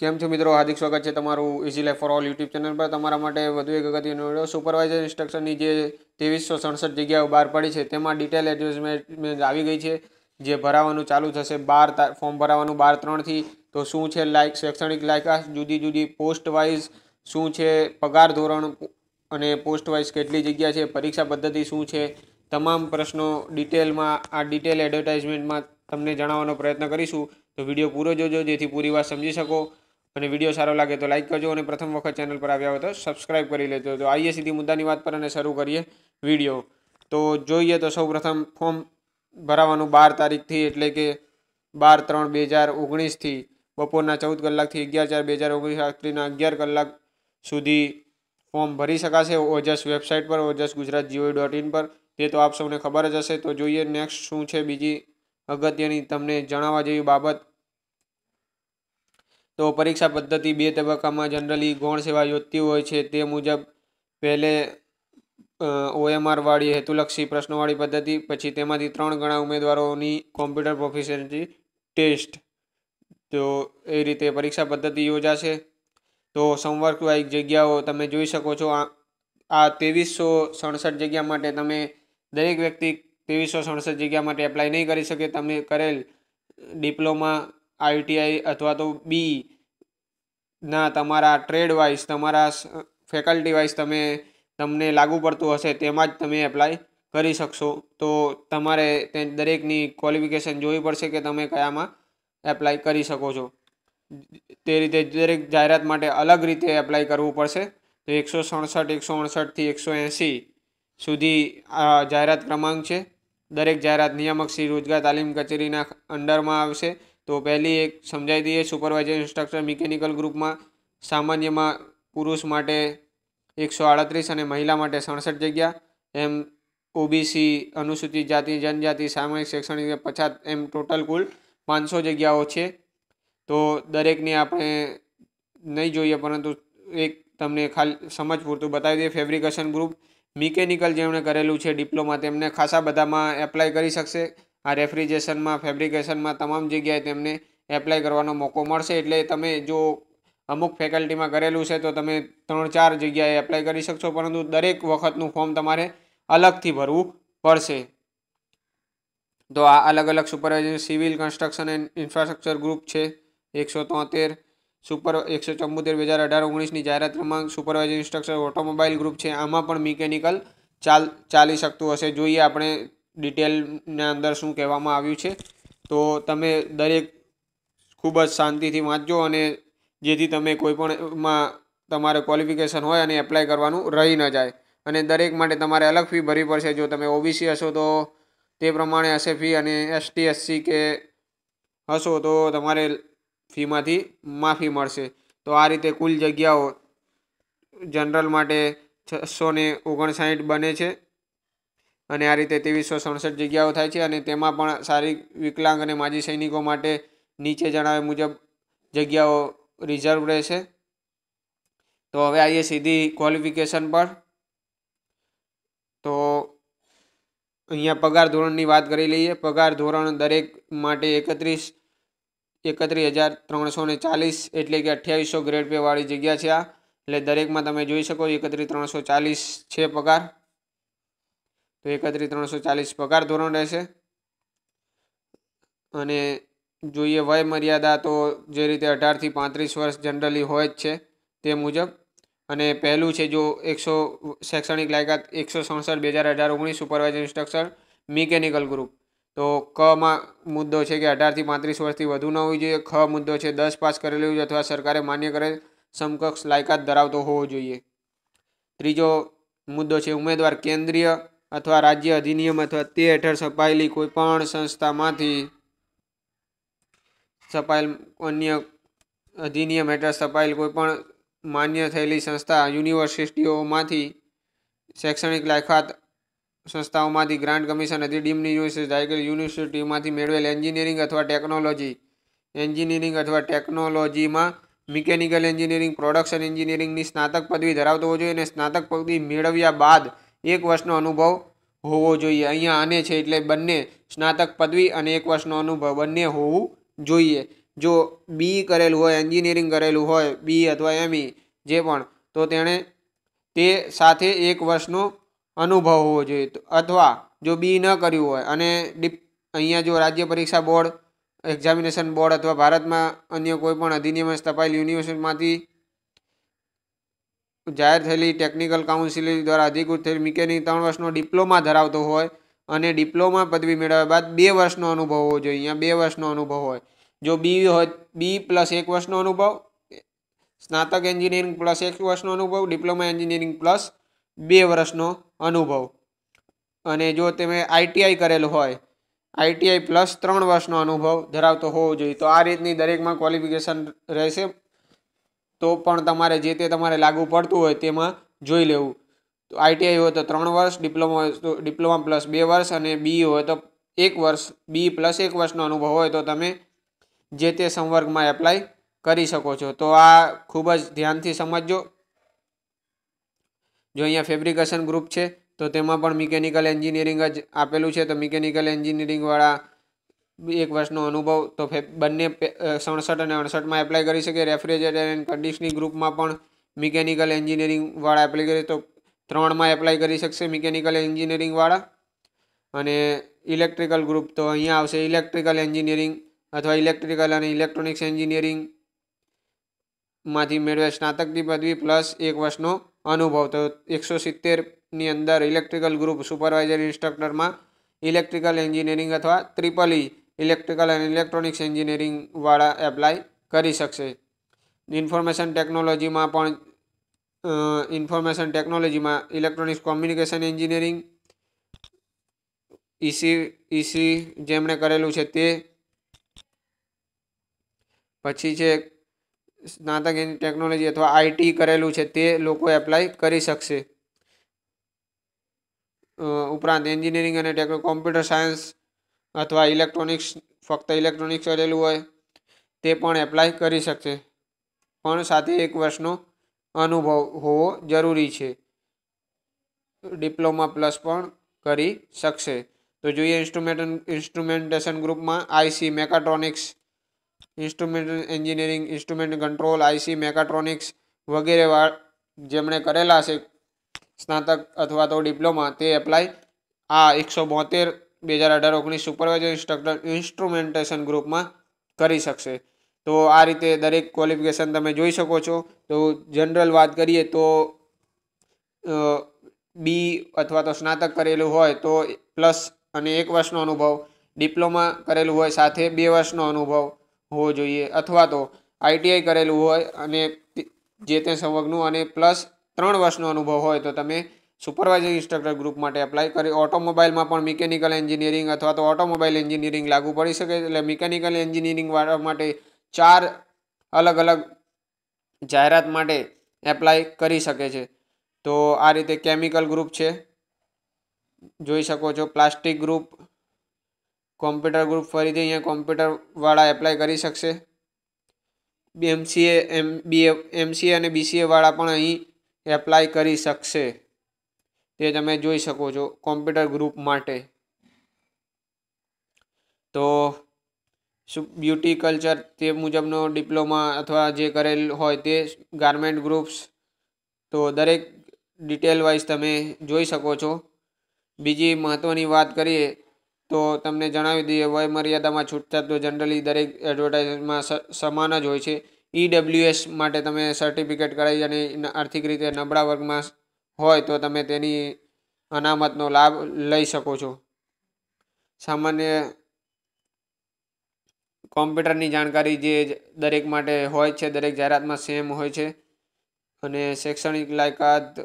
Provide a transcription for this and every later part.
કેમ છો મિત્રો? હાર્દિક સ્વાગત છે તમારું easy life for all YouTube channel પર. તમારા માટે વધુ એક અગત્યનો વીડિયો સુપરવાઇઝર ઇન્સ્ટ્રક્શનની જે ત્રેવીસો સડસઠ જગ્યાઓ બહાર પડી છે, તેમાં ડિટેલ એડવર્ટાઇઝમેન્ટ આવી ગઈ છે, જે ભરાવાનું ચાલુ થશે બાર ફોર્મ ભરાવાનું બાર ત્રણથી. તો શું છે લાયક શૈક્ષણિક લાયકાત જુદી જુદી પોસ્ટ વાઇઝ શું છે, પગાર ધોરણ અને પોસ્ટ વાઇઝ કેટલી જગ્યા છે, પરીક્ષા પદ્ધતિ શું છે, તમામ પ્રશ્નો ડિટેલમાં આ ડિટેલ એડવર્ટાઇઝમેન્ટમાં તમને જણાવવાનો પ્રયત્ન કરીશું. તો વીડિયો પૂરો જોજો, જેથી પૂરી વાત સમજી શકો. અને વીડિયો સારો લાગે તો લાઇક કરજો અને પ્રથમ વખત ચેનલ પર આવ્યા હોય તો સબસ્ક્રાઇબ કરી લેજો. તો આઈએ સીધી મુદ્દાની વાત પર અને શરૂ કરીએ વીડિયો. તો જોઈએ તો સૌપ્રથમ ફોર્મ ભરાવાનું બાર તારીખથી એટલે કે બાર ત્રણ બે હજાર ઓગણીસથી બપોરના ચૌદ કલાકથી અગિયાર ચાર બે હજાર ઓગણીસ રાત્રિના અગિયાર કલાક સુધી ફોર્મ ભરી શકાશે. ઓજસ વેબસાઇટ પર, Ojas Gujarat gov dot in પર. તે તો આપ સૌને ખબર જ હશે. તો જોઈએ નેક્સ્ટ શું છે બીજી અગત્યની તમને જણાવવા જેવી બાબત. તો પરીક્ષા પદ્ધતિ બે તબક્કામાં જનરલી ગૌણ સેવા યોજતી હોય છે, તે મુજબ પહેલે ઓએમઆરવાળી હેતુલક્ષી પ્રશ્નવાળી પદ્ધતિ, પછી તેમાંથી ત્રણ ગણા ઉમેદવારોની કોમ્પ્યુટર પ્રોફિશિયન્સી ટેસ્ટ તો એ રીતે પરીક્ષા પદ્ધતિ યોજાશે. તો સંવર્ગ જગ્યાઓ તમે જોઈ શકો છો, આ ત્રેવીસો સડસઠ જગ્યા માટે તમે દરેક વ્યક્તિ ત્રેવીસો સડસઠ જગ્યા માટે એપ્લાય નહીં કરી શકે, તમે કરેલ ડિપ્લોમા આઈટીઆઈ અથવા તો બી ના તમારા ટ્રેડ વાઇઝ તમારા ફેકલ્ટી વાઇઝ તમે તમને લાગુ પડતું હશે તેમાં જ તમે એપ્લાય કરી શકશો. તો તમારે તે દરેકની ક્વોલિફિકેશન જોવી પડશે કે તમે કયામાં એપ્લાય કરી શકો છો. તે રીતે દરેક જાહેરાત માટે અલગ રીતે એપ્લાય કરવું પડશે. તો એકસો સડસઠ, એકસો અડસઠથી એકસો એંસી સુધી આ જાહેરાત ક્રમાંક છે. દરેક જાહેરાત નિયામક શ્રી રોજગાર તાલીમ કચેરીના અંડરમાં આવશે. તો પહેલી એક સમજાવી દઈએ સુપરવાઇઝર ઇન્સ્ટ્રક્ટર મિકેનિકલ ગ્રુપમાં સામાન્યમાં પુરુષ માટે એકસો આડત્રીસ અને મહિલા માટે સડસઠ જગ્યા. એમ ઓબીસી અનુસૂચિત જાતિ, જનજાતિ, સામાજિક, શૈક્ષણિક પછાત, એમ ટોટલ કુલ પાંચસો જગ્યાઓ છે. તો દરેકની આપણે નહીં જોઈએ, પરંતુ એક તમને ખાલી સમજ પૂરતું બતાવી દઈએ. ફેબ્રિકેશન ગ્રુપ મિકેનિકલ જેમણે કરેલું છે ડિપ્લોમા તેમને ખાસા બધામાં એપ્લાય કરી શકશે. આ રેફ્રિજરેશનમાં, ફેબ્રિકેશનમાં તમામ જગ્યાએ તેમને એપ્લાય કરવાનો મોકો મળશે. એટલે તમે જો અમુક ફેકલ્ટીમાં કરેલું છે, તો તમે ત્રણ ચાર જગ્યાએ એપ્લાય કરી શકશો, પરંતુ દરેક વખતનું ફોર્મ તમારે અલગથી ભરવું પડશે. તો આ અલગ અલગ supervisor civil construction and infrastructure group છે. એકસો તોતેર સુપર, એકસો ચુંબોતેર બે હજાર અઢાર, ઓગણીસની જાહેરાત ક્રમાંક સુપરવાઇઝર ઇન્સ્ટ્રક્ચર ઓટોમોબાઈલ ગ્રુપ છે. આમાં પણ મિકેનિકલ ચાલ, ચાલી શકતું હશે. જોઈએ આપણે ડિટેલના અંદર શું કહેવામાં આવ્યું છે. તો તમે દરેક ખૂબ જ શાંતિથી વાંચજો અને જેથી તમે કોઈપણમાં તમારે ક્વોલિફિકેશન હોય અને એપ્લાય કરવાનું રહી ન જાય. અને દરેક માટે તમારે અલગ ફી ભરવી પડશે. જો તમે ઓબીસી હશો તો તે પ્રમાણે હશે ફી અને એસટી એસસી કે હશો તો તમારે ફીમાંથી માફી મળશે. તો આ રીતે કુલ જગ્યાઓ જનરલ માટે છસો ને ઓગણસાઠ બને છે. અને આ રીતે ત્રેવીસો સડસઠ જગ્યાઓ થાય છે અને તેમાં પણ શારીરિક વિકલાંગ અને માજી સૈનિકો માટે નીચે જણાવ્યા મુજબ જગ્યાઓ રિઝર્વ રહેશે. તો હવે આવીએ સીધી ક્વોલિફિકેશન પર. તો અહીંયા પગાર ધોરણની વાત કરી લઈએ. પગાર ધોરણ દરેક માટે એકત્રીસ એકત્રીસ હજાર ત્રણસો ને ચાલીસ એટલે કે અઠ્યાવીસો ગ્રેડ પેવાળી જગ્યા છે આ. એટલે દરેકમાં તમે જોઈ શકો એકત્રીસ, ત્રણસો ચાલીસ છે પગાર. તો એકત્રીસ ત્રણસો ચાલીસ પગાર ધોરણ રહેશે. અને જોઈએ વય મર્યાદા તો જે રીતે અઢારથી પાંત્રીસ વર્ષ જનરલી હોય જ છે તે મુજબ. અને પહેલું છે જો એકસો શૈક્ષણિક લાયકાત એકસો સડસઠ બે હજાર અઢાર ઓગણીસ સુપરવાઇઝર ઇન્સ્ટ્રક્ટર મિકેનિકલ ગ્રુપ તો કમાં મુદ્દો છે કે અઢારથી પાંત્રીસ વર્ષથી વધુ ન હોવી જોઈએ. ખ મુદ્દો છે દસ પાસ કરેલું હોય અથવા સરકારે માન્ય કરેલ સમકક્ષ લાયકાત ધરાવતો હોવો જોઈએ. ત્રીજો મુદ્દો છે ઉમેદવાર કેન્દ્રીય અથવા રાજ્ય અધિનિયમ અથવા તે હેઠળ છપાયેલી કોઈપણ સંસ્થામાંથી છપાયેલ અન્ય અધિનિયમ હેઠળ છપાયેલ કોઈપણ માન્ય થયેલી સંસ્થા યુનિવર્સિટીઓમાંથી શૈક્ષણિક લાયકાત સંસ્થાઓમાંથી ગ્રાન્ટ કમિશન અધિ ડીમની યુનિવર્સિટીમાંથી મેળવેલ એન્જિનિયરિંગ અથવા ટેકનોલોજી એન્જિનિયરિંગ અથવા ટેકનોલોજીમાં મિકેનિકલ એન્જિનિયરિંગ, પ્રોડક્શન એન્જિનિયરિંગની સ્નાતક પદવી ધરાવતો હોવો જોઈએ અને સ્નાતક પદવી મેળવ્યા બાદ એક વર્ષનો અનુભવ હોવો જોઈએ. અહીંયા આને છે એટલે બંને સ્નાતક પદવી અને એક વર્ષનો અનુભવ. બંને હોવું જોઈએ. જો બી કરેલું હોય, એન્જિનિયરિંગ કરેલું હોય, બી અથવા એમઈ જે પણ, તો તેણે તે સાથે એક વર્ષનો અનુભવ હોવો જોઈએ. અથવા જો બી ન કર્યું હોય અને અહીંયા જો રાજ્ય પરીક્ષા બોર્ડ, એક્ઝામિનેશન બોર્ડ અથવા ભારતમાં અન્ય કોઈપણ અધિનિયમ સ્થપાયેલ યુનિવર્સિટીમાંથી જાહેર થયેલી ટેકનિકલ કાઉન્સિલ દ્વારા અધિકૃત થયેલ મિકેનિક ત્રણ વર્ષનો ડિપ્લોમા ધરાવતો હોય અને ડિપ્લોમા પદવી મેળવ્યા બાદ બે વર્ષનો અનુભવ હોવો જોઈએ. અહીંયા બે વર્ષનો અનુભવ હોય. જો બી હોય બી પ્લસ એક વર્ષનો અનુભવ, સ્નાતક એન્જિનિયરિંગ પ્લસ એક વર્ષનો અનુભવ ડિપ્લોમા એન્જિનિયરિંગ પ્લસ બે વર્ષનો અનુભવ. અને જો તમે આઈટીઆઈ કરેલું હોય આઈટીઆઈ પ્લસ ત્રણ વર્ષનો અનુભવ ધરાવતો હોવો જોઈએ. તો આ રીતની દરેકમાં ક્વોલિફિકેશન રહેશે. તો પણ તમારે જે તે તમારે લાગુ પડતું હોય તેમાં જોઈ લેવું. તો આઈટીઆઈ હોય તો ત્રણ વર્ષ, ડિપ્લોમા તો ડિપ્લોમા પ્લસ બે વર્ષ અને બી હોય તો એક વર્ષ. બી પ્લસ એક વર્ષનો અનુભવ હોય તો તમે જે તે સંવર્ગમાં એપ્લાય કરી શકો છો. તો આ ખૂબ જ ધ્યાનથી સમજજો. જો અહીંયા ફેબ્રિકેશન ગ્રુપ છે તો તેમાં પણ મિકેનિકલ એન્જિનિયરિંગ જ આપેલું છે. તો મિકેનિકલ એન્જિનિયરિંગવાળા એક વર્ષનો અનુભવ, તો બંને સડસઠ અને અડસઠમાં એપ્લાય કરી શકે. રેફ્રિજરેટર એન્ડ કન્ડિશનિંગ ગ્રુપમાં પણ મિકેનિકલ એન્જિનિયરિંગવાળા એપ્લાય કરે, તો ત્રણમાં એપ્લાય કરી શકશે મિકેનિકલ એન્જિનિયરિંગવાળા અને ઇલેક્ટ્રિકલ ગ્રુપ તો અહીંયા આવશે ઇલેક્ટ્રિકલ એન્જિનિયરિંગ અથવા ઇલેક્ટ્રિકલ અને ઇલેક્ટ્રોનિક્સ એન્જિનિયરિંગમાંથી મેળવે સ્નાતકની પદવી પ્લસ એક વર્ષનો અનુભવ. તો એકસો સિત્તેરની અંદર ઇલેક્ટ્રિકલ ગ્રુપ સુપરવાઇઝર ઇન્સ્ટ્રક્ટરમાં ઇલેક્ટ્રિકલ એન્જિનિયરિંગ અથવા ટ્રિપલ ઈ ઇલેક્ટ્રિકલ અને ઇલેક્ટ્રોનિક્સ એન્જિનિયરિંગવાળા એપ્લાય કરી શકશે. ઇન્ફોર્મેશન ટેકનોલોજીમાં પણ ઇન્ફોર્મેશન ટેકનોલોજીમાં electronics communication engineering EC EC જેમણે કરેલું છે તે. પછી છે, સ્નાતક ટેકનોલોજી અથવા આઈટી કરેલું છે તે લોકો એપ્લાય કરી શકશે. ઉપરાંત એન્જિનિયરિંગ અને કોમ્પ્યુટર સાયન્સ અથવા ઇલેક્ટ્રોનિક્સ, ફક્ત ઇલેક્ટ્રોનિક્સ કરેલું હોય, તે પણ એપ્લાય કરી શકશે. પણ સાથે એક વર્ષનો અનુભવ હોવો જરૂરી છે. ડિપ્લોમા પ્લસ પણ કરી શકશે. તો જોઈએ ઇન્સ્ટ્રુમેન્ટ, ઇન્સ્ટ્રુમેન્ટેશન ગ્રુપમાં IC mechatronics, instrument engineering, instrument control IC mechatronics વગેરે જેમણે કરેલા છે, સ્નાતક અથવા તો ડિપ્લોમા, તે એપ્લાય આ એકસો બોતેર બે હજાર અઢાર, ઓગણીસ સુપરવાઇઝર ઇન્સ્ટ્રક્ટર ઇન્સ્ટ્રુમેન્ટેશન ગ્રુપમાં કરી શકશે. તો આ રીતે દરેક ક્વોલિફિકેશન તમે જોઈ શકો છો. તો જનરલ વાત કરીએ તો બી અથવા તો સ્નાતક કરેલું હોય તો પ્લસ અને એક વર્ષનો અનુભવ ડિપ્લોમા કરેલું હોય સાથે બે વર્ષનો અનુભવ હોવો જોઈએ. અથવા તો આઈટીઆઈ કરેલું હોય અને જે તે સંવગનું અને પ્લસ ત્રણ વર્ષનો અનુભવ હોય તો તમે સુપરવાઇઝર ઇન્સ્ટ્રક્ટર ગ્રુપ માટે એપ્લાય કરી. ઓટોમોબાઈલમાં પણ મિકેનિકલ એન્જિનિયરિંગ અથવા તો ઓટોમોબાઈલ એન્જિનિયરિંગ લાગુ પડી શકે એટલે મિકેનિકલ એન્જિનિયરિંગ વાળા માટે ચાર અલગ અલગ જાહેરાત માટે એપ્લાય કરી શકે છે. તો આ રીતે કેમિકલ ગ્રુપ છે. જોઈ શકો છો પ્લાસ્ટિક ગ્રુપ કોમ્પ્યુટર ગ્રુપ ફરીથી અહીંયા કોમ્પ્યુટરવાળા એપ્લાય કરી શકશે. એમસીએ એમ બી એમસીએ અને બીસીએવાળા પણ અહીં એપ્લાય કરી શકશે. તે તમે જોઈ શકો છો કોમ્પ્યુટર ગ્રુપ માટે. તો શું બ્યુટી કલ્ચર તે મુજબનો ડિપ્લોમા અથવા જે કરેલ હોય તે ગાર્મેન્ટ ગ્રુપ્સ. તો દરેક ડિટેલ વાઇઝ તમે જોઈ શકો છો. બીજી મહત્ત્વની વાત કરીએ તો તમને જણાવી દઈએ વય મર્યાદામાં છૂટછાટ તો જનરલી દરેક એડવર્ટાઇઝમાં સમાન જ હોય છે. ઈડબ્લ્યુએસ માટે તમે સર્ટિફિકેટ કરાવી અને આર્થિક રીતે નબળા વર્ગમાં હોય તો તમે તેની અનામતનો લાભ લઈ શકો છો. સામાન્ય કોમ્પ્યુટરની જાણકારી જે દરેક માટે હોય છે, દરેક જાહેરાતમાં સેમ હોય છે. અને શૈક્ષણિક લાયકાત,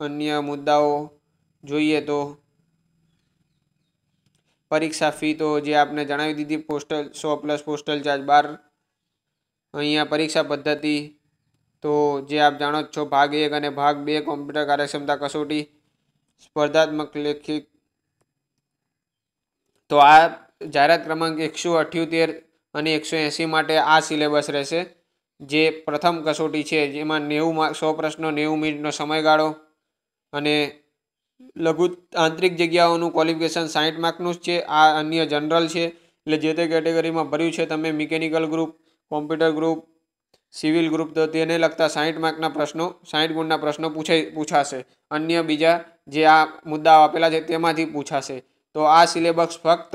અન્ય મુદ્દાઓ જોઈએ તો પરીક્ષા ફી તો જે આપને જણાવી દીધી, પોસ્ટલ સો પ્લસ પોસ્ટલ ચાર્જ બાર. અહીંયા પરીક્ષા પદ્ધતિ તો જે આપ જાણો છો, ભાગ એક અને ભાગ બે કોમ્પ્યુટર કાર્યક્ષમતા કસોટી, સ્પર્ધાત્મક લેખિત. તો આ જાહેરાત ક્રમાંક એકસો અઠ્યોતેર અને એકસો એંસી માટે આ સિલેબસ રહેશે. જે પ્રથમ કસોટી છે, જેમાં નેવું સો પ્રશ્નો, નેવું મિનિટનો સમયગાળો અને લઘુ આંતરિક જગ્યાઓનું ક્વોલિફિકેશન સાઠ માર્કનું જ છે. આ અન્ય જનરલ છે, એટલે જે તે કેટેગરીમાં ભર્યું છે, તમે mechanical group computer group civil group તો તેને લગતા સાહીઠ માર્કના પ્રશ્નો સાહીઠ ગુણના પ્રશ્નો પૂછાઈ, પૂછાશે. અન્ય બીજા જે આ મુદ્દાઓ આપેલા છે તેમાંથી પૂછાશે. તો આ સિલેબસ ફક્ત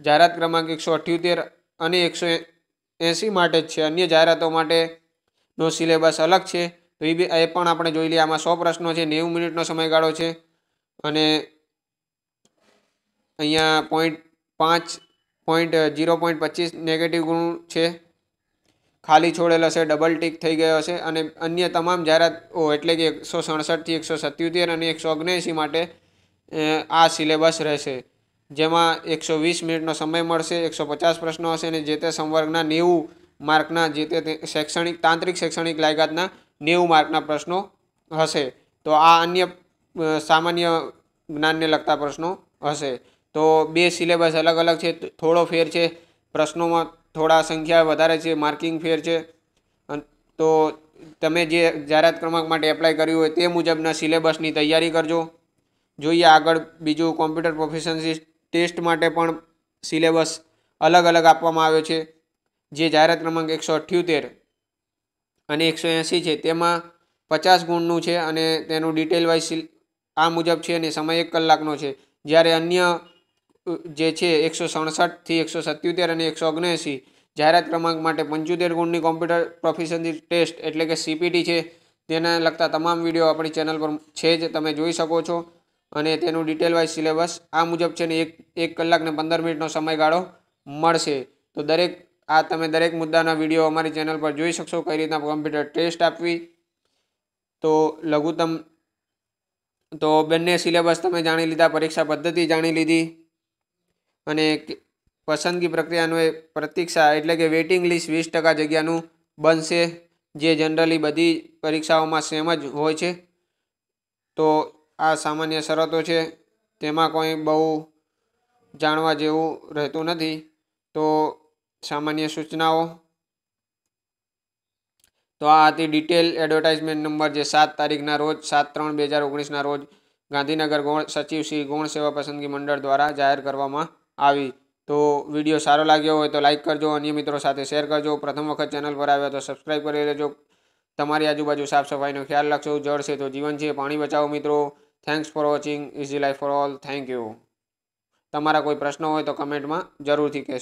જાહેરાત ક્રમાંક એકસો અઠ્યોતેર અને એકસો એંસી માટે જ છે. અન્ય જાહેરાતો માટેનો સિલેબસ અલગ છે. તો એ બી, એ પણ આપણે જોઈ લઈએ. આમાં સો પ્રશ્નો છે, નેવું મિનિટનો સમયગાળો છે. અને અહીંયા પોઈન્ટ પાંચ પોઈન્ટ જીરો પોઈન્ટ પચીસ નેગેટિવ ગુણ છે. ખાલી છોડેલ હશે ડબલ ટીક થઈ ગયો છે અને અન્ય તમામ જાહેરાતો એટલે કે એકસો સડસઠથી એકસો સત્યોતેર અને એકસો ઓગણએંસી માટે આ સિલેબસ રહેશે. જેમાં એકસો વીસ મિનિટનો સમય મળશે, એકસો પચાસ પ્રશ્નો હશે અને જે તે સંવર્ગના નેવું માર્કના, જે તે શૈક્ષણિક, તાંત્રિક શૈક્ષણિક લાયકાતના નેવું માર્કના પ્રશ્નો હશે. તો આ અન્ય સામાન્ય જ્ઞાનને લગતા પ્રશ્નો હશે. તો બે સિલેબસ અલગ અલગ છે, થોડો ફેર છે પ્રશ્નોમાં થોડા સંખ્યા વધારે છે માર્કિંગ ફેર છે. તો તમે જે જાહેરાત ક્રમાંક માટે એપ્લાય કર્યું હોય તે મુજબના સિલેબસની તૈયારી કરજો. જોઈએ આગળ બીજું કોમ્પ્યુટર પ્રોફિશન્સી ટેસ્ટ માટે પણ સિલેબસ અલગ અલગ આપવામાં આવ્યો છે. જે જાહેરાત ક્રમાંક એકસો અઠ્યોતેર અને એકસો એંસી છે, તેમાં પચાસ ગુણનું છે અને તેનું ડિટેલ વાઇઝ આ મુજબ છે અને સમય એક કલાકનો છે. જ્યારે અન્ય જે છે એકસો સડસઠથી એકસો સત્યોતેર અને એકસો ઓગણએંસી, જાહેરાત ક્રમાંક માટે પંચોતેર ગુણની કોમ્પ્યુટર પ્રોફિશન્સી ટેસ્ટ એટલે કે સીપીટી છે, તેના લગતા તમામ વીડિયો આપણી ચેનલ પર છે જ, તમે જોઈ શકો છો. અને તેનું ડિટેલ વાઇઝ સિલેબસ આ મુજબ છે ને એક એક કલાક ને પંદર મિનિટનો સમયગાળો મળશે. તો દરેક, આ તમે દરેક મુદ્દાના વીડિયો અમારી ચેનલ પર જોઈ શકશો, કઈ રીતના કોમ્પ્યુટર ટેસ્ટ આપવી. તો લઘુત્તમ, તો બંને સિલેબસ તમે જાણી લીધા, પરીક્ષા પદ્ધતિ જાણી લીધી. અને પસંદગી પ્રક્રિયાનું એ પ્રતીક્ષા એટલે કે વેઇટિંગ લિસ્ટ વીસ ટકા જગ્યાનું બનશે, જે જનરલી બધી પરીક્ષાઓમાં સેમ જ હોય છે. તો આ સામાન્ય શરતો છે, તેમાં કોઈ બહુ જાણવા જેવું રહેતું નથી. તો સામાન્ય સૂચનાઓ. તો આ હતી ડિટેલ એડવર્ટાઇઝમેન્ટ નંબર જે સાત તારીખના રોજ, સાત ત્રણ બે હજાર ઓગણીસના રોજ ગાંધીનગર ગૌણ સચિવ શ્રી ગૌણ સેવા પસંદગી મંડળ દ્વારા જાહેર કરવામાં આવી. તો વીડિયો સારો લાગ્યો હોય તો લાઇક કરજો અન્ય મિત્રો સાથે શેર કરજો. પ્રથમ વખત ચેનલ પર આવ્યો તો સબસ્ક્રાઈબ કરી લેજો. તમારી આજુબાજુ સાફ સફાઈનો ખ્યાલ રાખશો. જળ છે તો જીવન છે. પાણી બચાવો મિત્રો. Thanks for watching easy life for all thank you તમારા કોઈ પ્રશ્નો હોય તો કમેન્ટમાં જરૂરથી કહેશો.